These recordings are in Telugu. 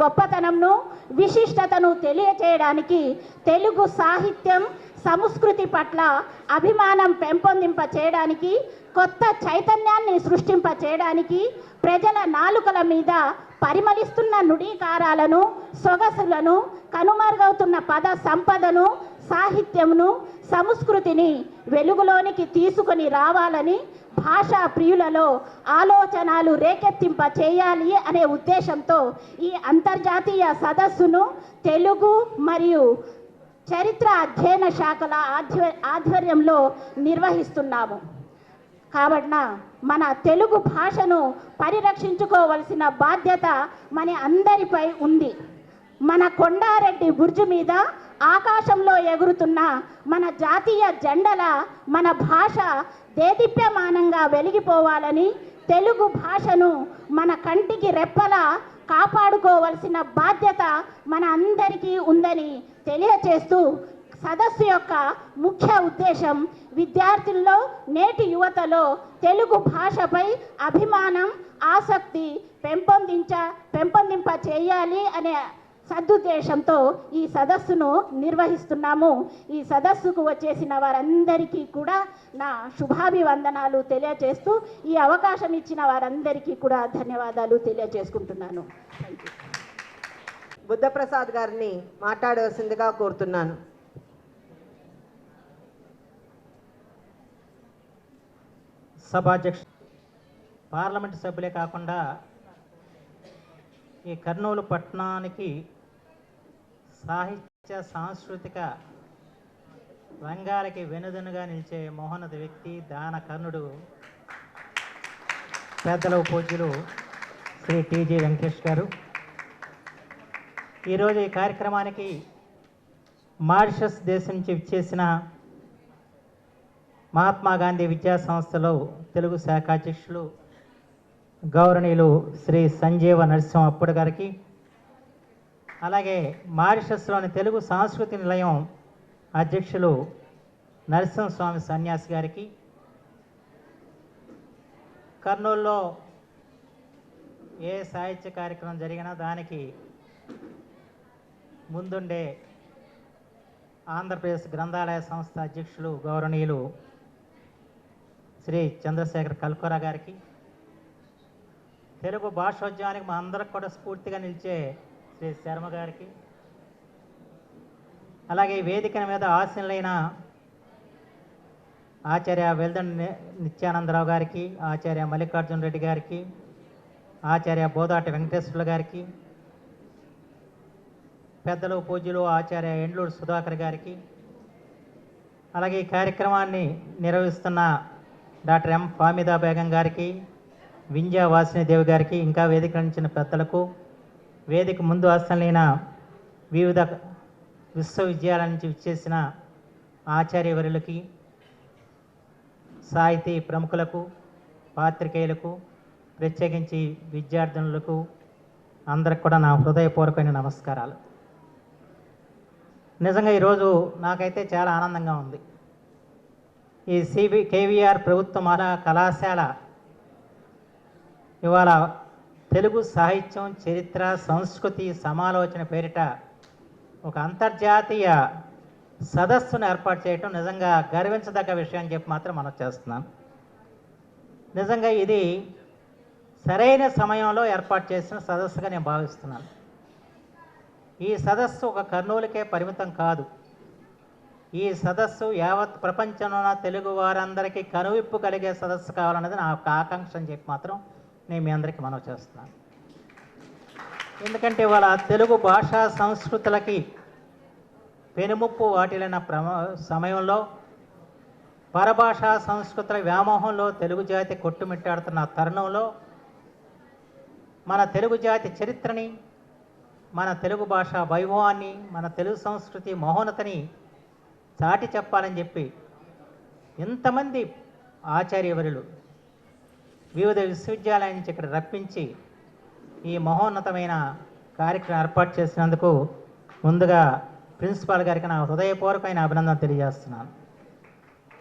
గొప్పతనంను విశిష్టతను తెలియచేయడానికి తెలుగు సాహిత్యం సంస్కృతి పట్ల అభిమానం పెంపొందింప చేయడానికి కొత్త చైతన్యాన్ని సృష్టింప చేయడానికి ప్రజల నాలుకల మీద పరిమళిస్తున్న నుడీకారాలను సొగసులను కనుమరుగవుతున్న పద సంపదను సాహిత్యమును సంస్కృతిని వెలుగులోనికి తీసుకొని రావాలని భాషా ప్రియులలో ఆలోచనలు రేకెత్తింప చేయాలి అనే ఉద్దేశంతో ఈ అంతర్జాతీయ సదస్సును తెలుగు మరియు చరిత్ర అధ్యయన శాఖల ఆధ్వ ఆధ్వర్యంలో నిర్వహిస్తున్నాము. కాబట్టిన మన తెలుగు భాషను పరిరక్షించుకోవలసిన బాధ్యత మన అందరిపై ఉంది. మన కొండారెడ్డి బుర్జు మీద ఆకాశంలో ఎగురుతున్న మన జాతీయ జెండల మన భాష దేదీప్యమానంగా వెలిగిపోవాలని తెలుగు భాషను మన కంటికి రెప్పలా కాపాడుకోవలసిన బాధ్యత మన అందరికీ ఉందని తెలియచేస్తూ సదస్సు యొక్క ముఖ్య ఉద్దేశం విద్యార్థుల్లో నేటి యువతలో తెలుగు భాషపై అభిమానం ఆసక్తి పెంపొందించ పెంపొందింప చేయాలి అనే సదుద్దేశంతో ఈ సదస్సును నిర్వహిస్తున్నాము. ఈ సదస్సుకు వచ్చేసిన వారందరికీ కూడా నా శుభాభివందనాలు తెలియజేస్తూ ఈ అవకాశం ఇచ్చిన వారందరికీ కూడా ధన్యవాదాలు తెలియజేసుకుంటున్నాను. బుద్ధప్రసాద్ గారిని మాట్లాడవలసిందిగా కోరుతున్నాను. సభాధ్యక్ష పార్లమెంట్ సభ్యులే కాకుండా ఈ కర్నూలు పట్టణానికి సాహిత్య సాంస్కృతిక రంగాలకి వెనుదనుగా నిలిచే మోహనద వ్యక్తి దాన కర్ణుడు పెద్దల పూజ్యులు శ్రీ టీజీ వెంకటేష్ గారు. ఈరోజు ఈ కార్యక్రమానికి మారిషస్ దేశం నుంచి చేసిన మహాత్మా గాంధీ విద్యా సంస్థలో తెలుగు శాఖ అధ్యక్షులు గౌరవనీయులు శ్రీ సంజీవ నరసింహ అప్పుడు గారికి అలాగే మారిషస్లోని తెలుగు సాంస్కృతి నిలయం అధ్యక్షులు నరసింహస్వామి సన్యాసి గారికి కర్నూలులో ఏ సాహిత్య కార్యక్రమం జరిగినా దానికి ముందుండే ఆంధ్రప్రదేశ్ గ్రంథాలయ సంస్థ అధ్యక్షులు గౌరవనీయులు శ్రీ చంద్రశేఖర్ కల్కోరా గారికి తెలుగు భాషోద్యమానికి మా అందరికి కూడా స్ఫూర్తిగా నిలిచే శ్రీ శర్మ గారికి. అలాగే వేదికల వేదిక మీద ఆశీనులైన ఆచార్య వెల్దండి ని- నిత్యానందరావు గారికి ఆచార్య మల్లికార్జున రెడ్డి గారికి ఆచార్య బోదాటి వెంకటేశ్వరుల గారికి పెద్దలు పూజ్యులు ఆచార్య ఎండ్లూరు సుధాకర్ గారికి అలాగే ఈ కార్యక్రమాన్ని నిర్వహిస్తున్న డాక్టర్ ఎం. ఫామిదా బేగం గారికి వింజా వాసినిదేవి గారికి ఇంకా వేదిక నుంచిన పెద్దలకు వేదిక ముందు ఆసనలైన వివిధ విశ్వవిద్యాలయాల నుంచి విచ్చేసిన ఆచార్యవరులకి సాహితీ ప్రముఖులకు పాత్రికేయులకు ప్రత్యేకించి విద్యార్థినులకు అందరికి కూడా నా హృదయపూర్వకమైన నమస్కారాలు. నిజంగా ఈరోజు నాకైతే చాలా ఆనందంగా ఉంది. ఈ సిబి కేవీఆర్ ప్రభుత్వ మహా కళాశాల ఇవాళ తెలుగు సాహిత్యం చరిత్ర సంస్కృతి సమాలోచన పేరిట ఒక అంతర్జాతీయ సదస్సును ఏర్పాటు చేయటం నిజంగా గర్వించదగ్గ విషయం అని చెప్పి మాత్రం మనం చేస్తున్నాను నిజంగా ఇది సరైన సమయంలో ఏర్పాటు చేసిన సదస్సుగా నేను భావిస్తున్నాను. ఈ సదస్సు ఒక కర్నూలుకే పరిమితం కాదు. ఈ సదస్సు యావత్ ప్రపంచంలో తెలుగు వారందరికీ కనువిప్పు కలిగే సదస్సు కావాలన్నది నా యొక్క ఆకాంక్ష అని చెప్పి మాత్రం నేను మీ అందరికీ మనవి చేస్తున్నాను. ఎందుకంటే వాళ్ళ తెలుగు భాషా సంస్కృతులకి పెనుముప్పు వాటిలైన ప్రమ సమయంలో పరభాషా సంస్కృతుల వ్యామోహంలో తెలుగు జాతి కొట్టుమిట్టాడుతున్న తరుణంలో మన తెలుగు జాతి చరిత్రని మన తెలుగు భాష వైభవాన్ని మన తెలుగు సంస్కృతి మహోన్నతని చాటి చెప్పాలని చెప్పి ఎంతమంది ఆచార్యవరులు వివిధ విశ్వవిద్యాలయాల నుంచి ఇక్కడ రప్పించి ఈ మహోన్నతమైన కార్యక్రమం ఏర్పాటు చేసినందుకు ముందుగా ప్రిన్సిపాల్ గారికి నా హృదయపూర్వకమైన అభినందన తెలియజేస్తున్నాను.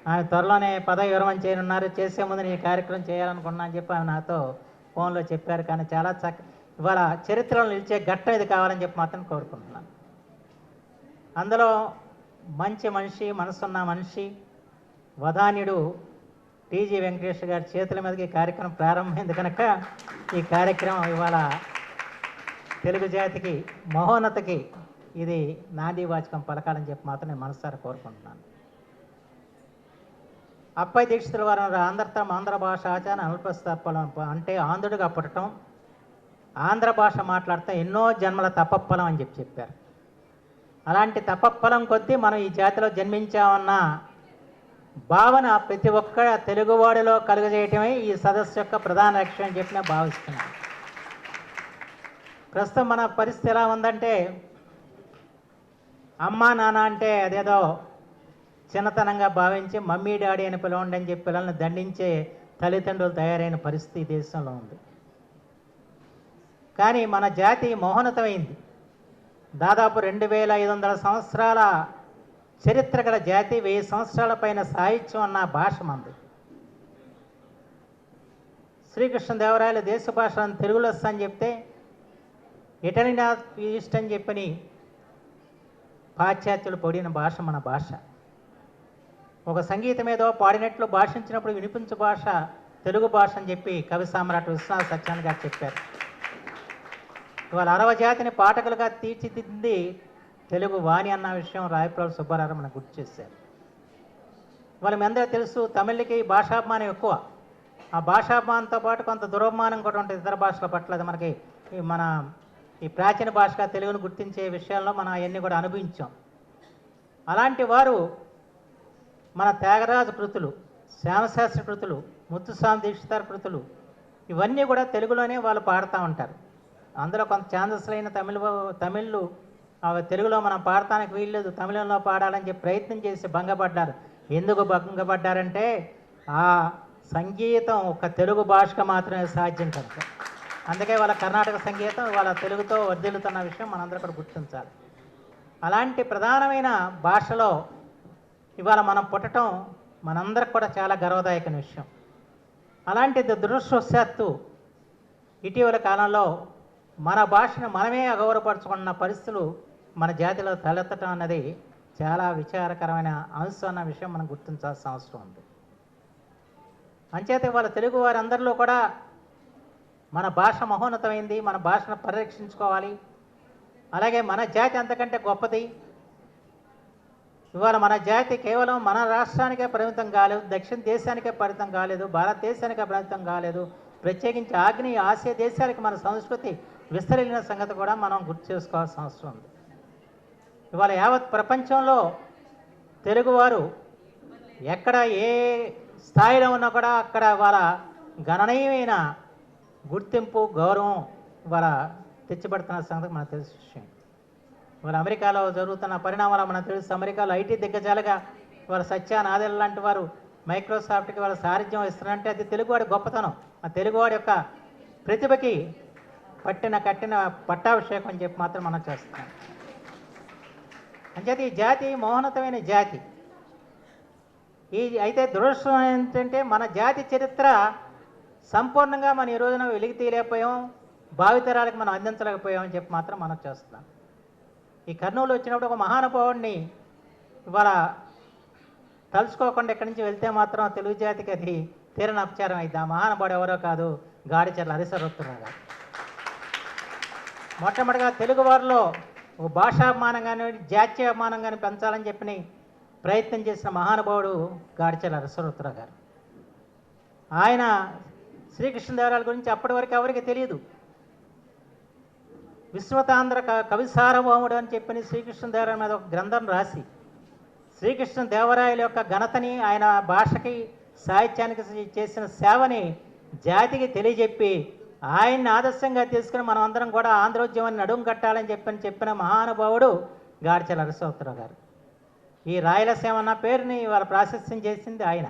ఆయన త్వరలోనే పదవి విరమణ చేయనున్నారు. చేసే ముందు నేను ఈ కార్యక్రమం చేయాలనుకున్నా అని చెప్పి ఆయన నాతో ఫోన్లో చెప్పారు. కానీ చాలా చక్క ఇవాళ చరిత్రలో నిలిచే ఘట్టం ఇది కావాలని చెప్పి మాత్రం కోరుకుంటున్నాను. అందులో మంచి మనిషి మనసున్న మనిషి వదాన్యుడు టీజీ వెంకటేష్ గారి చేతుల మీదకి ఈ కార్యక్రమం ప్రారంభమైంది కనుక ఈ కార్యక్రమం ఇవాళ తెలుగు జాతికి మహోన్నతకి ఇది నాంది వాచకం పలకాలని చెప్పి మాత్రం నేను మనసారా కోరుకుంటున్నాను. అప్పై దీక్షితుల వారు ఆంధ్రతం ఆంధ్ర భాష ఆచారం అల్పస్థపలం అంటే ఆంధ్రుడిగా పుట్టడం ఆంధ్ర భాష మాట్లాడటం ఎన్నో జన్మల తపఫలం అని చెప్పి చెప్పారు. అలాంటి తపఫలం కొద్దీ మనం ఈ జాతిలో జన్మించామన్న భావన ప్రతి ఒక్క తెలుగువాడిలో కలుగజేయటమే ఈ సదస్సు యొక్క ప్రధాన లక్ష్యం అని చెప్పి నేను భావిస్తున్నాను. ప్రస్తుతం మన పరిస్థితి ఎలా ఉందంటే అమ్మా నాన్న అంటే అదేదో చిన్నతనంగా భావించి మమ్మీ డాడీ అని పిలవండి అని చెప్పి పిల్లల్ని దండించే తల్లిదండ్రులు తయారైన పరిస్థితి దేశంలో ఉంది. కానీ మన జాతి మోహనతమైంది దాదాపు రెండు వేల ఐదు వందల సంవత్సరాల చరిత్ర గల జాతి వెయ్యి సంవత్సరాల పైన సాహిత్యం అన్న భాష మంది. శ్రీకృష్ణదేవరాయలు దేశ భాష అని తెలుగులో వస్తా అని చెప్తే ఇటలీ ఈస్ట్ అని చెప్పని పాశ్చాత్యులు పొడిన భాష మన భాష. ఒక సంగీతం ఏదో పాడినట్లు భాషించినప్పుడు వినిపించు భాష తెలుగు భాష అని చెప్పి కవి సామ్రాట్ విశ్వనాథ్ సత్యాన్ని గారు చెప్పారు. ఇవాళ అరవ జాతిని పాఠకులుగా తీర్చిదిద్ది తెలుగు వాణి అన్న విషయం రాయప్రభు సుబ్బారావు మనకు గుర్తు చేశారు. వాళ్ళ మీ అందరూ తెలుసు తమిళకి భాషాభిమానం ఎక్కువ. ఆ భాషాభిమానంతో పాటు కొంత దురభిమానం కూడా ఉంటుంది ఇతర భాషల పట్ల. అది మనకి ఈ మన ఈ ప్రాచీన భాషగా తెలుగును గుర్తించే విషయాల్లో మనం అవన్నీ కూడా అనుభవించాం. అలాంటి వారు మన త్యాగరాజు కృతులు శ్యామశాస్త్రి కృతులు ముత్తుస్వామి దీక్షితార్ కృతులు ఇవన్నీ కూడా తెలుగులోనే వాళ్ళు పాడుతూ ఉంటారు. అందులో కొంత ఛాన్సెస్ అయిన తమిళ తమిళ్ళు తెలుగులో మనం పాడటానికి వీల్లేదు తమిళంలో పాడాలని చెప్పి ప్రయత్నం చేసి భంగపడ్డారు. ఎందుకు భంగపడ్డారంటే ఆ సంగీతం ఒక తెలుగు భాషకు మాత్రమే సాధ్యం కనుక అందుకే వాళ్ళ కర్ణాటక సంగీతం వాళ్ళ తెలుగుతో వర్ధిల్లుతున్న విషయం మనందరూ కూడా గుర్తించాలి. అలాంటి ప్రధానమైన భాషలో ఇవాళ మనం పుట్టడం మనందరికి కూడా చాలా గర్వదాయకమైన విషయం. అలాంటి దురదృష్టవశాత్తు ఇటీవల కాలంలో మన భాషను మనమే అగౌరవపరచుకున్న పరిస్థితులు మన జాతిలో తలెత్తటం అన్నది చాలా విచారకరమైన అంశం అన్న విషయం మనం గుర్తించాల్సిన అవసరం ఉంది. అంచేత వాళ్ళ తెలుగు వారందరిలో కూడా మన భాష మహోన్నతమైంది మన భాషను పరిరక్షించుకోవాలి. అలాగే మన జాతి అంతకంటే గొప్పది. ఇవాళ మన జాతి కేవలం మన రాష్ట్రానికే పరిమితం కాలేదు దక్షిణ దేశానికే పరిమితం కాలేదు భారతదేశానికే పరిమితం కాలేదు. ప్రత్యేకించి ఆగ్నేయ ఆసియా దేశాలకు మన సంస్కృతి విస్తరిల్లిన సంగతి కూడా మనం గుర్తు చేసుకోవాల్సిన అవసరం ఉంది. ఇవాళ యావత్ ప్రపంచంలో తెలుగువారు ఎక్కడ ఏ స్థాయిలో ఉన్నా కూడా అక్కడ వాళ్ళ గణనీయమైన గుర్తింపు గౌరవం ఇవాళ తెచ్చిపెడుతున్న సంగతి మనకు తెలిసిన విషయం. ఇవాళ అమెరికాలో జరుగుతున్న పరిణామాలు మనకు తెలుసు. అమెరికాలో ఐటీ దిగ్గజాలుగా ఇవాళ సత్య నాదెల్ లాంటి వారు మైక్రోసాఫ్ట్కి వాళ్ళ సారథ్యం ఇస్తున్నారంటే అది తెలుగువాడి గొప్పతనం. ఆ తెలుగువాడి యొక్క ప్రతిభకి పట్టిన కట్టిన పట్టాభిషేకం అని చెప్పి మాత్రం మనం చేస్తున్నాం. అంచేత ఈ జాతి మోహనతమైన జాతి. ఈ అయితే దురదృష్టం ఏంటంటే మన జాతి చరిత్ర సంపూర్ణంగా మనం ఈ రోజున వెలికి తీయలేకపోయాం భావితరాలకు మనం అందించలేకపోయామని చెప్పి మాత్రం మనం చేస్తున్నాం. ఈ కర్నూలు వచ్చినప్పుడు ఒక మహానుభావుడిని ఇవాళ తలుచుకోకుండా ఇక్కడి నుంచి వెళ్తే మాత్రం తెలుగు జాతికి అది తీరని అపచారం అయింది. ఆ మహానుభావుడు ఎవరో కాదు గాడిచెర్ల హరిశరత్తురావు మొట్టమొదటిగా తెలుగు వారిలో ఒక భాషాభిమానం కానివ్వండి జాత్యాభిమానం కానీ పెంచాలని చెప్పి ప్రయత్నం చేసిన మహానుభావుడు గాడిచల హరిశరత్తురావు గారు. ఆయన శ్రీకృష్ణదేవరాయల గురించి అప్పటి వరకు ఎవరికి తెలియదు విశ్వతాంధ్ర కవి సార్వభౌముడు అని చెప్పిన శ్రీకృష్ణదేవరాయల మీద ఒక గ్రంథం రాసి శ్రీకృష్ణ దేవరాయల యొక్క ఘనతని ఆయన భాషకి సాహిత్యానికి చేసిన సేవని జాతికి తెలియజెప్పి ఆయన్ని ఆదర్శంగా తీసుకుని మనం అందరం కూడా ఆంధ్రోద్యమాన్ని నడుము కట్టాలని చెప్పని చెప్పిన మహానుభావుడు గాడిచల నరసోత్తరావు గారు. ఈ రాయలసీమ అన్న పేరుని వాళ్ళ ప్రాశస్త్యం చేసింది ఆయన.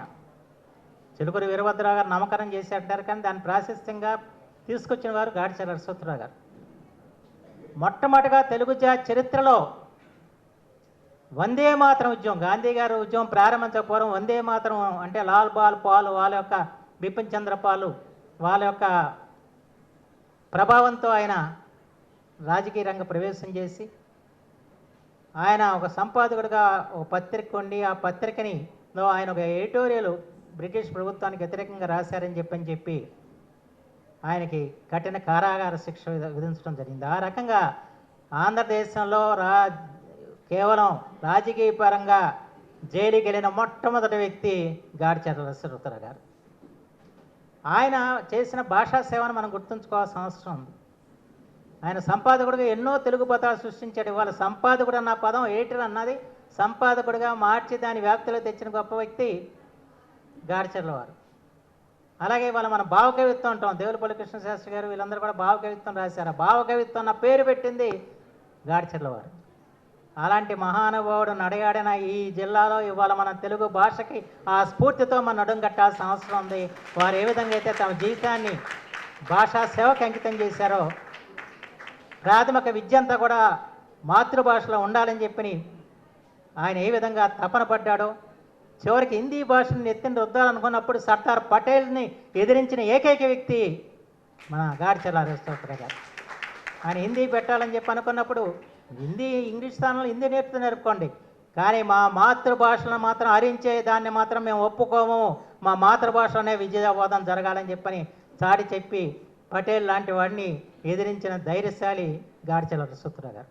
చిలుకూరి వీరభద్రరావు గారు నామకరణం చేసి అంటారు కానీ దాన్ని ప్రాశస్త్యంగా తీసుకొచ్చిన వారు గాడిచల నరసోత్తరావు గారు. మొట్టమొదటిగా తెలుగు జా చరిత్రలో వందే మాతరం ఉద్యమం గాంధీ గారు ఉద్యమం ప్రారంభించకపోవడం వందే మాతరం అంటే లాల్ బాల్ పాలు వాళ్ళ యొక్క బిపిన్ చంద్రపాలు వాళ్ళ యొక్క ప్రభావంతో ఆయన రాజకీయ రంగ ప్రవేశం చేసి ఆయన ఒక సంపాదకుడిగా ఒక పత్రిక ఉండి ఆ పత్రికని ఆయన ఒక ఎడిటోరియల్ బ్రిటిష్ ప్రభుత్వానికి వ్యతిరేకంగా రాశారని చెప్పని చెప్పి ఆయనకి కఠిన కారాగార శిక్ష విధించడం జరిగింది. ఆ రకంగా ఆంధ్రదేశంలో రా కేవలం రాజకీయ పరంగా జైలుకి వెళ్ళిన మొట్టమొదటి వ్యక్తి గాడిచెర్ల రుద్ర గారు. ఆయన చేసిన భాషా సేవను మనం గుర్తుంచుకోవాల్సిన అవసరం ఉంది. ఆయన సంపాదకుడిగా ఎన్నో తెలుగు పదాలు సృష్టించాడు. ఇవాళ సంపాదకుడు అన్న పదం ఏటర్ అన్నది. సంపాదకుడిగా మార్చి దాని వ్యాప్తిలో తెచ్చిన గొప్ప వ్యక్తి గాడిచర్ల వారు. అలాగే ఇవాళ మనం భావకవిత్వం అంటాం. దేవులపల్లి కృష్ణ శాస్త్రి గారు వీళ్ళందరూ కూడా భావకవిత్వం రాశారు. భావకవిత్వం అన్న పేరు పెట్టింది గాడిచర్ల వారు. అలాంటి మహానుభావుడు నడయాడిన ఈ జిల్లాలో ఇవాళ మన తెలుగు భాషకి ఆ స్ఫూర్తితో మనం నడుం కట్టాల్సిన అవసరం ఉంది. వారు ఏ విధంగా అయితే తమ జీవితాన్ని భాషా సేవకు అంకితం చేశారో ప్రాథమిక విద్య అంతా కూడా మాతృభాషలో ఉండాలని చెప్పి ఆయన ఏ విధంగా తపన పడ్డాడో చివరికి హిందీ భాషను ఎత్తిన రుద్దాలనుకున్నప్పుడు సర్దార్ పటేల్ని ఎదిరించిన ఏకైక వ్యక్తి మన గాడిచల్ల అరేస్తోత్ర గారు. ఆయన హిందీ పెట్టాలని చెప్పి అనుకున్నప్పుడు హిందీ ఇంగ్లీష్ స్థానంలో హిందీ నేర్పుతూ నేర్పుకోండి కానీ మా మాతృభాషను మాత్రం హరించే దాన్ని మాత్రం మేము ఒప్పుకోము. మా మాతృభాషలోనే విద్యాబోధన జరగాలని చెప్పని చాటి చెప్పి పటేల్ లాంటి వాడిని ఎదిరించిన ధైర్యశాలి గాడిచల సుత్ర గారు.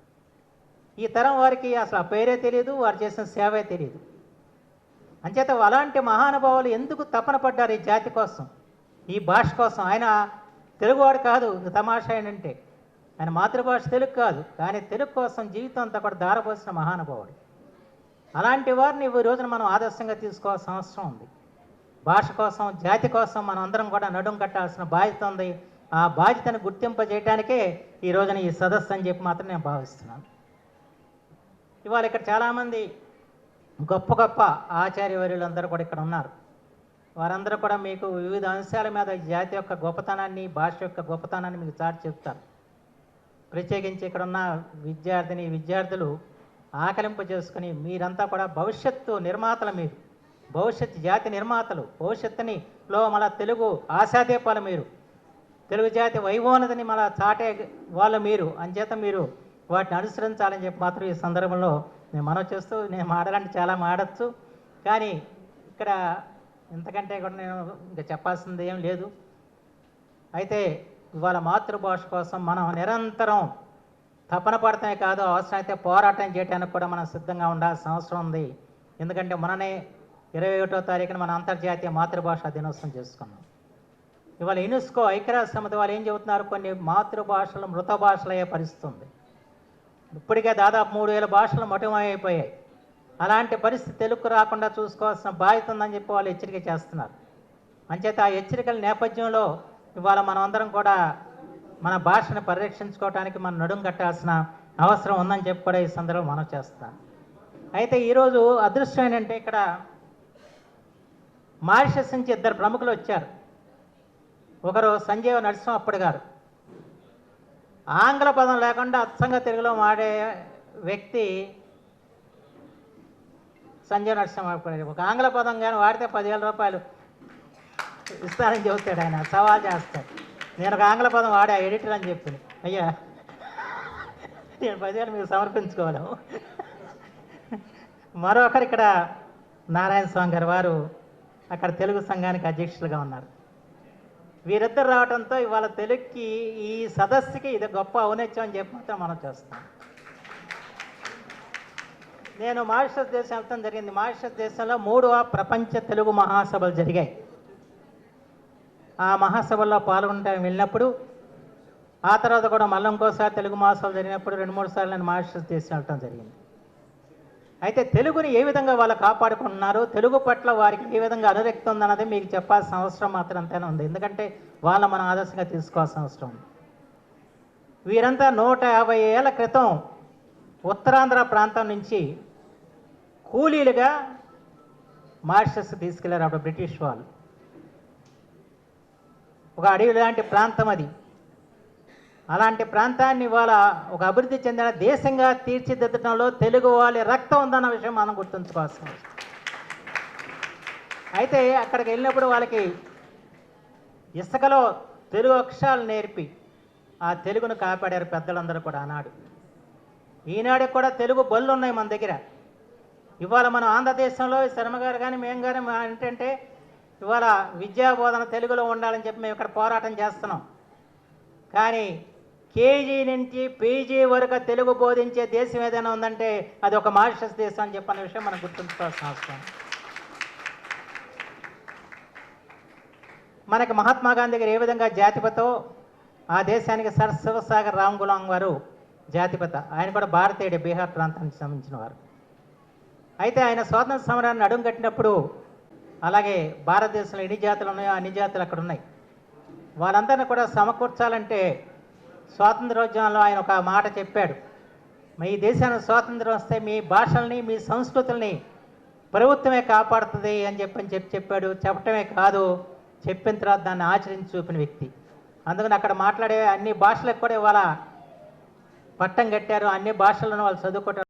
ఈ తరం వారికి అసలు ఆ పేరే తెలియదు వారు చేసిన సేవే తెలియదు అంచేత అలాంటి మహానుభావులు ఎందుకు తపన పడ్డారు ఈ జాతి కోసం? ఈ భాష కోసం? ఆయన తెలుగువాడు కాదు తమాషా ఏంటంటే ఆయన మాతృభాష తెలుగు కాదు కానీ తెలుగు కోసం జీవితం అంతా కూడా దారపోసిన మహానుభావుడు. అలాంటి వారిని ఈ రోజున మనం ఆదర్శంగా తీసుకోవాల్సిన అవసరం ఉంది. భాష కోసం జాతి కోసం మనం అందరం కూడా నడుం కట్టాల్సిన బాధ్యత ఉంది. ఆ బాధ్యతను గుర్తింపజేయటానికే ఈ రోజున ఈ సదస్సు అని చెప్పి మాత్రం నేను భావిస్తున్నాను. ఇవాళ ఇక్కడ చాలామంది గొప్ప గొప్ప ఆచార్యవర్యులందరూ కూడా ఇక్కడ ఉన్నారు. వారందరూ కూడా మీకు వివిధ అంశాల మీద జాతి యొక్క గొప్పతనాన్ని భాష యొక్క గొప్పతనాన్ని మీకు చాటి చెప్తారు. ప్రత్యేకించి ఇక్కడ ఉన్న విద్యార్థిని విద్యార్థులు ఆకలింపు చేసుకుని మీరంతా కూడా భవిష్యత్తు నిర్మాతలు మీరు. భవిష్యత్ జాతి నిర్మాతలు. భవిష్యత్తుని లో మన తెలుగు ఆశాదీపాలు మీరు. తెలుగు జాతి వైభవనతని మన చాటే వాళ్ళు మీరు. అంచేత మీరు వాటిని అనుసరించాలని చెప్పి మాత్రం ఈ సందర్భంలో నేను మనం చేస్తూ నేను మాడాలంటే చాలా మాడచ్చు. కానీ ఇక్కడ ఇంతకంటే కూడా నేను ఇంకా చెప్పాల్సింది ఏం లేదు. అయితే ఇవాళ మాతృభాష కోసం మనం నిరంతరం తపన పడటమే కాదు అవసరమైతే పోరాటం చేయడానికి కూడా మనం సిద్ధంగా ఉండాల్సిన అవసరం ఉంది. ఎందుకంటే మననే ఇరవై ఒకటో తారీఖున మన అంతర్జాతీయ మాతృభాష దినోత్సవం చేసుకున్నాం. ఇవాళ యునెస్కో ఐక్యరాజ్య సమితి వాళ్ళు ఏం చెబుతున్నారు? కొన్ని మాతృభాషలు మృత భాషలు అయ్యే పరిస్థితి ఉంది. ఇప్పటికే దాదాపు మూడు వేల భాషలు మటుమైపోయాయి. అలాంటి పరిస్థితి తెలుగు రాకుండా చూసుకోవాల్సిన బాధ్యత ఉందని చెప్పి వాళ్ళు హెచ్చరిక చేస్తున్నారు. అంచేత ఆ హెచ్చరికల నేపథ్యంలో ఇవాళ మనం అందరం కూడా మన భాషను పరిరక్షించుకోవడానికి మనం నడుం కట్టాల్సిన అవసరం ఉందని చెప్పి కూడా ఈ సందర్భం మనం చేస్తాం. అయితే ఈరోజు అదృష్టం ఏంటంటే ఇక్కడ మారిషస్ నుంచి ఇద్దరు ప్రముఖులు వచ్చారు. ఒకరు సంజీవ అప్పుడు గారు. ఆంగ్ల పదం లేకుండా అచ్చంగా తెలుగులో మాడే వ్యక్తి సంజయ్ నరసింహప్పటి ఒక ఆంగ్ల పదం కానీ వాడితే పదివేల రూపాయలు. ఇస్తానని చెబుతాడు ఆయన. సవాల్ చేస్తాడు. నేను ఒక ఆంగ్ల పదం వాడే ఎడిటర్ అని చెప్పింది అయ్యా నేను పదివేలు మీకు సమర్పించుకోవాలి. మరొకరు ఇక్కడ నారాయణ స్వామి గారు వారు అక్కడ తెలుగు సంఘానికి అధ్యక్షులుగా ఉన్నారు. వీరిద్దరు రావడంతో ఇవాళ తెలుగుకి ఈ సదస్సుకి ఇది గొప్ప ఔనత్యం అని చెప్పి మాత్రం మనం చూస్తాం. నేను మారిషస్ దేశం వెళ్తాం జరిగింది. మారిషస్ దేశంలో మూడవ ప్రపంచ తెలుగు మహాసభలు జరిగాయి. ఆ మహాసభల్లో పాల్గొనడానికి వెళ్ళినప్పుడు ఆ తర్వాత కూడా మళ్ళీ ఇంకోసారి తెలుగు మహాసభలు జరిగినప్పుడు రెండు మూడు సార్లు నేను మాస్టర్స్ దేశం వెళ్ళటం జరిగింది. అయితే తెలుగుని ఏ విధంగా వాళ్ళు కాపాడుకుంటున్నారు తెలుగు పట్ల వారికి ఏ విధంగా అనురక్తి ఉందన్నది మీకు చెప్పాల్సిన అవసరం మాత్రం అంతేనే ఉంది. ఎందుకంటే వాళ్ళ మనం ఆదర్శంగా తీసుకోవాల్సిన అవసరం ఉంది. వీరంతా నూట యాభై ఏళ్ళ క్రితం ఉత్తరాంధ్ర ప్రాంతం నుంచి కూలీలుగా మారిషస్ తీసుకెళ్ళారు అప్పుడు బ్రిటిష్ వాళ్ళు. ఒక అడవి లాంటి ప్రాంతం అది. అలాంటి ప్రాంతాన్ని ఇవాళ ఒక అభివృద్ధి చెందిన దేశంగా తీర్చిదిద్దడంలో తెలుగు వాళ్ళ రక్తం ఉందన్న విషయం మనం గుర్తుంచుకోవాల్సిన అయితే అక్కడికి వెళ్ళినప్పుడు వాళ్ళకి ఇసుకలో తెలుగు అక్షరాలు నేర్పి ఆ తెలుగును కాపాడారు పెద్దలందరూ కూడా ఆనాడు. ఈనాడు కూడా తెలుగు బళ్ళు ఉన్నాయి మన దగ్గర. ఇవాళ మనం ఆంధ్రదేశంలో శర్మ గారు కానీ మేము కానీ ఏంటంటే ఇవాళ విద్యా బోధన తెలుగులో ఉండాలని చెప్పి మేము ఇక్కడ పోరాటం చేస్తున్నాం. కానీ కేజీ నుంచి పీజీ వరకు తెలుగు బోధించే దేశం ఏదైనా ఉందంటే అది ఒక మారిషస్ దేశం అని చెప్పిన విషయం మనం గుర్తుంచుకోవాల్సిన అవసరం మనకి మహాత్మా గాంధీ గారు ఏ విధంగా జాతిపతో ఆ దేశానికి సర్ శివసాగర్ రామ్ గులాం వారు జాతిపత ఆయన కూడా భారతీయుడు బీహార్ ప్రాంతానికి సంబంధించిన వారు. అయితే ఆయన స్వాతంత్ర సమరాన్ని అడుగు కట్టినప్పుడు అలాగే భారతదేశంలో ఎన్ని జాతులు ఉన్నాయో అన్ని జాతులు అక్కడ ఉన్నాయి. వాళ్ళందరినీ కూడా సమకూర్చాలంటే స్వాతంత్రోద్యమంలో ఆయన ఒక మాట చెప్పాడు. మీ దేశానికి స్వాతంత్రం వస్తే మీ భాషల్ని మీ సంస్కృతుల్ని ప్రభుత్వమే కాపాడుతుంది అని చెప్పని చెప్పి చెప్పాడు. చెప్పటమే కాదు చెప్పిన తర్వాత దాన్ని ఆచరించి చూపిన వ్యక్తి. అందుకని అక్కడ మాట్లాడే అన్ని భాషలకు కూడా ఇవాళ పట్టం కట్టారు. అన్ని భాషలను వాళ్ళు చదువుకోవటం